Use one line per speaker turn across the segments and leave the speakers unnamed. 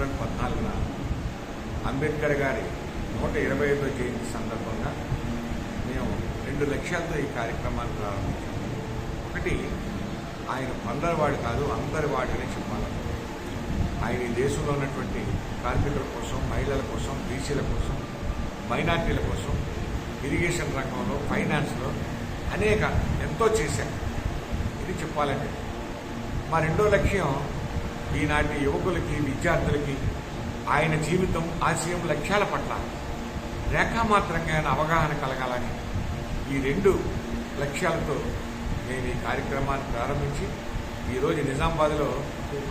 April పద్నాలుగున అంబేద్కర్ గారి నూట ఇరవై ఐదో జయంతి సందర్భంగా మేము రెండు లక్ష్యాలతో ఈ కార్యక్రమాన్ని ప్రారంభించాం. ఒకటి ఆయన కొందరివాడు కాదు అందరి వాడిని చెప్పాలని ఆయన ఈ దేశంలో ఉన్నటువంటి కార్మికుల కోసం మహిళల కోసం బీసీల కోసం మైనార్టీల కోసం ఇరిగేషన్ రంగంలో ఫైనాన్స్లో అనేక ఎంతో చేశారు ఇది చెప్పాలంటే మా రెండో లక్ష్యం ఈనాటి యువకులకి విద్యార్థులకి ఆయన జీవితం ఆశయం లక్ష్యాల పట్ల రేఖామాత్రంగా ఆయన అవగాహన కలగాలని ఈ రెండు లక్ష్యాలతో నేను ఈ కార్యక్రమాన్ని ప్రారంభించి ఈరోజు నిజామాబాద్లో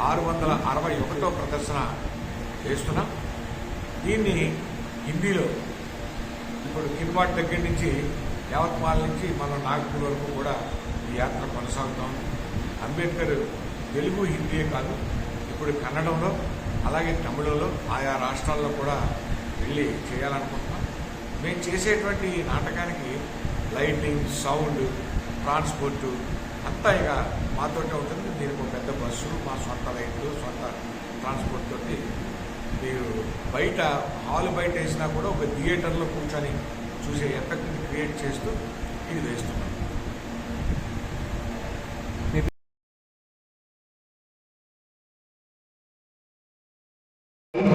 ఆరు వందల అరవై ఒకటో ప్రదర్శన చేస్తున్నాం. దీన్ని హిందీలో ఇప్పుడు కిన్వాట్ దగ్గర నుంచి యావత్మాల్ నుంచి మనం నాగపూర్ వరకు కూడా ఈ యాత్ర కొనసాగుతాం అంబేద్కర్ తెలుగు హిందీయే కాదు ఇప్పుడు కన్నడంలో అలాగే తమిళంలో ఆయా రాష్ట్రాల్లో కూడా వెళ్ళి చేయాలనుకుంటున్నాం. మేము చేసేటువంటి నాటకానికి లైటింగ్ సౌండ్ ట్రాన్స్పోర్టు అంతా ఇక మాతోటే ఉంటుంది. దీనికి ఒక పెద్ద బస్సు మా సొంత లైట్లు సొంత ట్రాన్స్పోర్ట్ తోటి. మీరు బయట హాల్ బయట వేసినా కూడా ఒక థియేటర్లో కూర్చొని చూసే ఎఫెక్ట్ని క్రియేట్ చేస్తూ ఇది వేస్తున్నాం.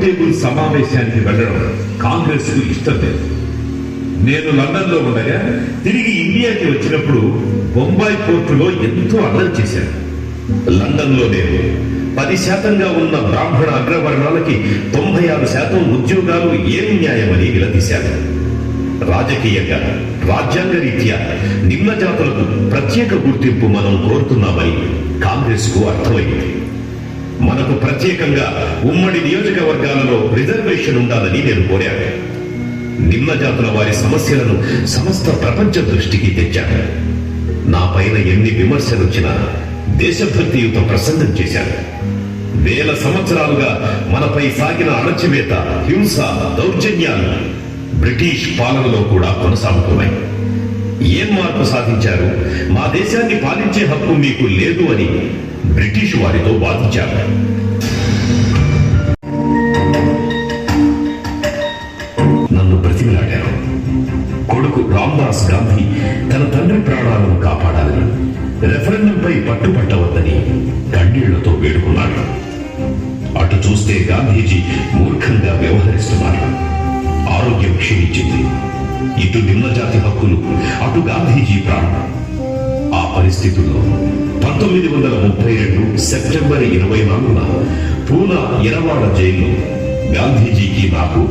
టేబుల్ సమావేశానికి వెళ్ళడం కాంగ్రెస్కు ఇష్టం లేదు నేను లండన్లో ఉండగా తిరిగి ఇండియాకి వచ్చినప్పుడు బొంబాయి పోర్టులో ఎంతో అల్లరి చేశాను. లండన్లో నేను పది శాతంగా ఉన్న బ్రాహ్మణ అగ్రవర్ణాలకి తొంభై ఆరు శాతం ఉద్యోగాలు ఏం న్యాయమని నిలదీశాను. రాజకీయంగా రాజ్యాంగ రీత్యా నిమ్న జాతులకు ప్రత్యేక గుర్తింపు మనం కోరుతున్నామని కాంగ్రెస్కు అర్థమైంది. మనకు ప్రత్యేకంగా ఉమ్మడి నియోజకవర్గాలలో రిజర్వేషన్ ఉండాలని నేను కోరాను. నిమ్న జాతుల వారి సమస్యలను సమస్త ప్రపంచ దృష్టికి తెచ్చాను. నా పైన ఎన్ని విమర్శలు వచ్చినా దేశభక్తియుత ప్రసంగం చేశాను. వేల సంవత్సరాలుగా మనపై సాగిన అణచివేత హింస దౌర్జన్యాలు బ్రిటిష్ పాలనలో కూడా కొనసాగుతున్నాయి. ఏం మార్పు సాధించారు? మా దేశాన్ని పాలించే హక్కు మీకు లేదు అని బ్రిటిష్ వారితో వాదించారు. నన్ను బ్రతిమిలాడారు. కొడుకు రామ్దాస్ గాంధీ తన తండ్రి ప్రాణాలను కాపాడాలని రెఫరెండంపై పట్టుపట్టవద్దని కన్నీళ్ళతో వేడుకున్నాడు అటు చూస్తే గాంధీజీ మూర్ఖంగా వ్యవహరిస్తున్నారు. ఆరోగ్యం క్షీణించింది. ఇటు నిమ్నజాతి హక్కులు అటు గాంధీజీ ప్రాణం. ఆ పరిస్థితుల్లో పంతొమ్మిది వందల ముప్పై రెండు సెప్టెంబర్ ఇరవై నాలుగున పూనా ఇరవాడ జైలు. గాంధీజీకి నాకు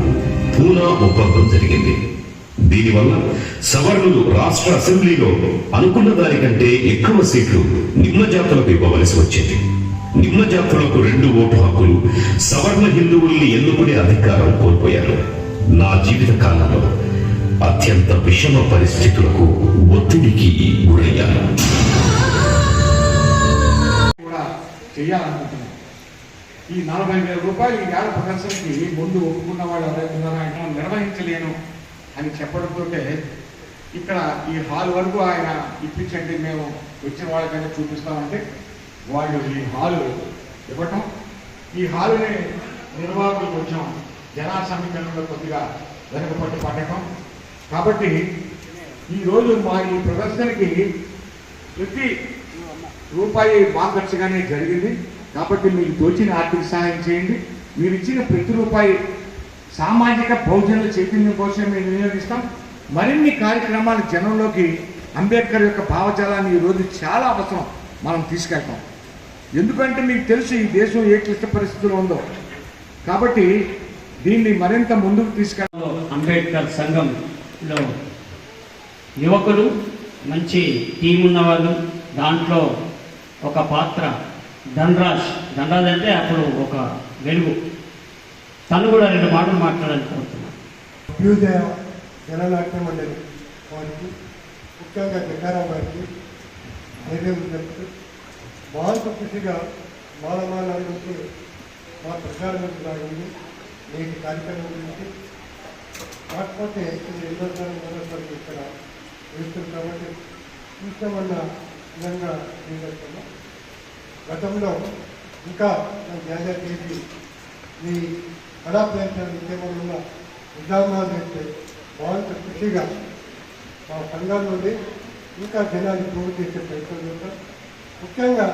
పూనా ఒప్పందం జరిగింది. దీనివల్ల సవర్ణులు రాష్ట్ర అసెంబ్లీలో అనుకున్న దానికంటే ఎక్కువ సీట్లు నిమ్న జాతులకు ఇవ్వవలసి వచ్చింది. నిమ్న జాతులకు రెండు ఓటు హక్కులు సవర్ణ హిందువుల్ని ఎన్నుకునే అధికారం కోల్పోయారు. నా జీవిత కాలంలో అత్యంత విషమ పరిస్థితులకు ఒత్తిడికి గురయ్యాను.
చేయాలనుకుంటున్నాం. ఈ నలభై వేల రూపాయలు ఈ వేల ప్రదర్శనకి ముందు ఒప్పుకున్న వాళ్ళు ఎవరైతే ఆయన నిర్వహించలేను అని చెప్పడంతో ఇక్కడ ఈ హాల్ వరకు ఆయన ఇప్పించండి మేము వచ్చిన వాళ్ళకైనా చూపిస్తామంటే వాళ్ళు ఈ హాలు ఇవ్వటం. ఈ హాలుని నిర్వాహకులు కొంచెం జనా సమీకరణలో కొద్దిగా వెనుకపట్టు పడటం. కాబట్టి ఈరోజు మా ఈ ప్రదర్శనకి ప్రతి రూపాయి మార్గర్చగానే జరిగింది. కాబట్టి మీకు తోచిన ఆర్థిక సహాయం చేయండి. మీరు ఇచ్చిన ప్రతి రూపాయి సామాజిక బహుజనుల చైతన్యం కోసం మేము వినియోగిస్తాం. మరిన్ని కార్యక్రమాలు జనంలోకి అంబేద్కర్ యొక్క భావజాలాన్ని ఈరోజు చాలా అవసరం మనం తీసుకెళ్తాం. ఎందుకంటే మీకు తెలుసు ఈ దేశం ఏ క్లిష్ట పరిస్థితిలో ఉందో. కాబట్టి దీన్ని మరింత ముందుకు తీసుకెళ్ళ
అంబేద్కర్ సంఘంలో యువకులు మంచి టీం ఉన్నవాళ్ళు దాంట్లో ఒక పాత్ర. ధనరాజ్. ధనరాజ్ అంటే అప్పుడు ఒక వెలుగు. తను కూడా రెండు మాటలు మాట్లాడాలనుకుంటున్నాను
అభ్యుదయ జననాట్య మండలి వారికి ముఖ్యంగా జగ్గారావు గారికి ధైర్యం చెప్తూ మాంస కృషిగా మానమానందుకు మా ప్రచారం సాగింది నేటి కార్యక్రమం గురించి కాకపోతే ఇది రెండోసారి మూడోసారి ఇక్కడ వేస్తుంది కాబట్టి చూసామన్న విధంగా చేయగలుగుతున్నాం గతంలో ఇంకా జాగ్రత్త చేసి మీ కళా ప్రయత్నం ఉద్యమంలో ఉన్న నిజామాబాద్ అయితే బాగుంట కృషిగా మా సంఘం నుండి ఇంకా జనాన్ని పూర్తి చేసే ప్రయత్నం చేస్తాం. ముఖ్యంగా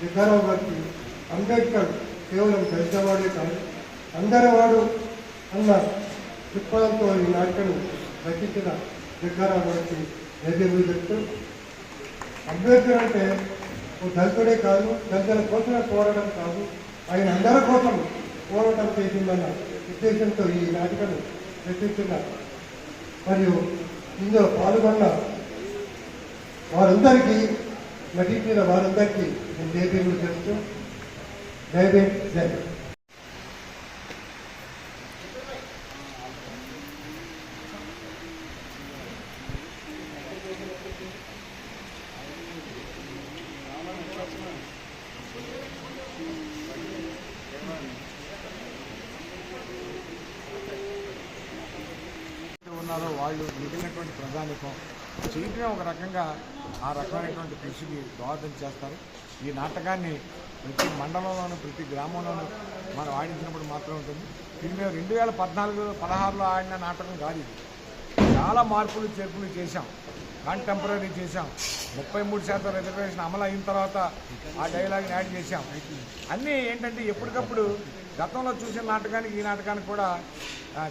జగ్గారావు గారికి అంబేద్కర్ కేవలం దళితవాడే కాదు అందరవాడు అన్న దృక్పథంతో ఈ నాటకను రచించిన జగ్గారావు గారికి నైవేద్యం చెప్తూ అంబేద్కర్ అంటే ఓ దళితుడే కాదు దళితుల కోసమే పోరాటం కాదు ఆయన అందరి కోసం పోరాటం చేసిందన్న ఉద్దేశంతో ఈ నాటికను రచిస్తున్నారు మరియు ఇందులో పాల్గొన్న వారందరికీ నటించిన వారందరికీ నేను జయదేవుడు చేస్తూ జయదేవ్ జయ
ఉన్నారో వాళ్ళు మిగిలినటువంటి ప్రజానికం చేయటమే ఒక రకంగా ఆ రకమైనటువంటి కృషికి దోహదం చేస్తారు. ఈ నాటకాన్ని ప్రతి మండలంలోనూ ప్రతి గ్రామంలోనూ మనం ఆడించినప్పుడు మాత్రం ఉంటుంది. ఇది మేము రెండు వేల పద్నాలుగు పదహారులో ఆడిన నాటకం కాదు ఇది. చాలా మార్పులు చేర్పులు చేశాం. కాంటెంపరీ చేశాం. ముప్పై మూడు శాతం రిజర్వేషన్ అమలు అయిన తర్వాత ఆ డైలాగ్ని యాడ్ చేశాం. అన్నీ ఏంటంటే ఎప్పటికప్పుడు గతంలో చూసిన నాటకానికి ఈ నాటకానికి కూడా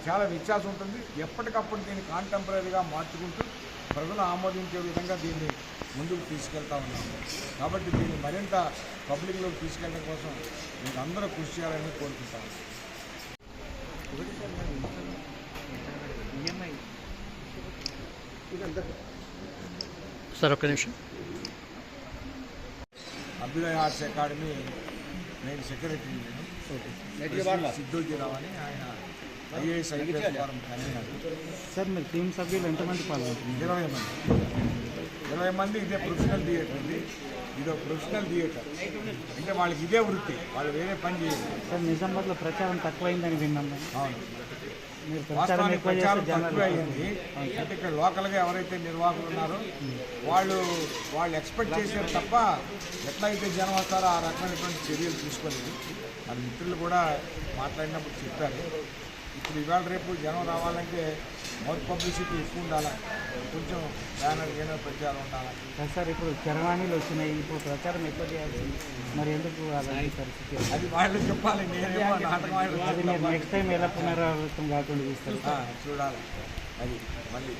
చాలా వ్యత్యాసం ఉంటుంది. ఎప్పటికప్పుడు దీన్ని కాంటెంపరీగా మార్చుకుంటూ ప్రజలు ఆమోదించే విధంగా దీన్ని ముందుకు తీసుకెళ్తా ఉన్నాము కాబట్టి దీన్ని మరింత పబ్లిక్లోకి తీసుకెళ్ళడం కోసం మీరు అందరూ కృషి చేయాలని కోరుకుంటాము
సార్ ఒక్క నిమిషం.
అభ్యుదయ ఆర్ట్స్ అకాడమీ నేను సెక్రటరీ నేను. సిద్ధోజీరావు అని ఆయన IAS IPS forum convenor
sir మీరు టీం సభ్యులు ఎంతమంది పాల్గొంటున్నారు?
ఇరవై మంది. ఇరవై మంది ఇదే ప్రొఫెషనల్ థియేటర్ ఇది. ఇదో ప్రొఫెషనల్ థియేటర్. అంటే వాళ్ళకి ఇదే వృత్తి. వాళ్ళు వేరే పని చేయరు.
సార్ నిజామాబాద్లో ప్రచారం తక్కువైందని విన్నాం.
అవును. వాస్తవానికి ప్రచారం
చేస్తే జనాలు
తక్కువ అయింది. అంటే ఇక్కడ లోకల్గా ఎవరైతే నిర్వాహకులు ఉన్నారో వాళ్ళు వాళ్ళు ఎక్స్పెక్ట్ చేశారు తప్ప ఎట్లయితే జనం వస్తారో ఆ రకమైనటువంటి చర్యలు తీసుకోలేదు. మన మిత్రులు కూడా మాట్లాడినప్పుడు చెప్పారు. ఇప్పుడు ఇవాళ రేపు జనం రావాలంటే మౌత్ పబ్లిసిటీ ఎక్కువ ఉండాలి? కొంచెం బ్యానర్ గీనర్ ప్రచారం ఉండాలి.
సార్ ఇప్పుడు చరవాణిలు వచ్చినాయి ఇప్పుడు ప్రచారం ఎక్కువ చేయాల్సింది మరి ఎందుకు అలాంటి పరిస్థితి
అది వాళ్ళు చెప్పాలి
అది మీరు నెక్స్ట్ టైం ఎలా పునరావృతం కాకుండా చూస్తారు?
చూడాలి. అది మళ్ళీ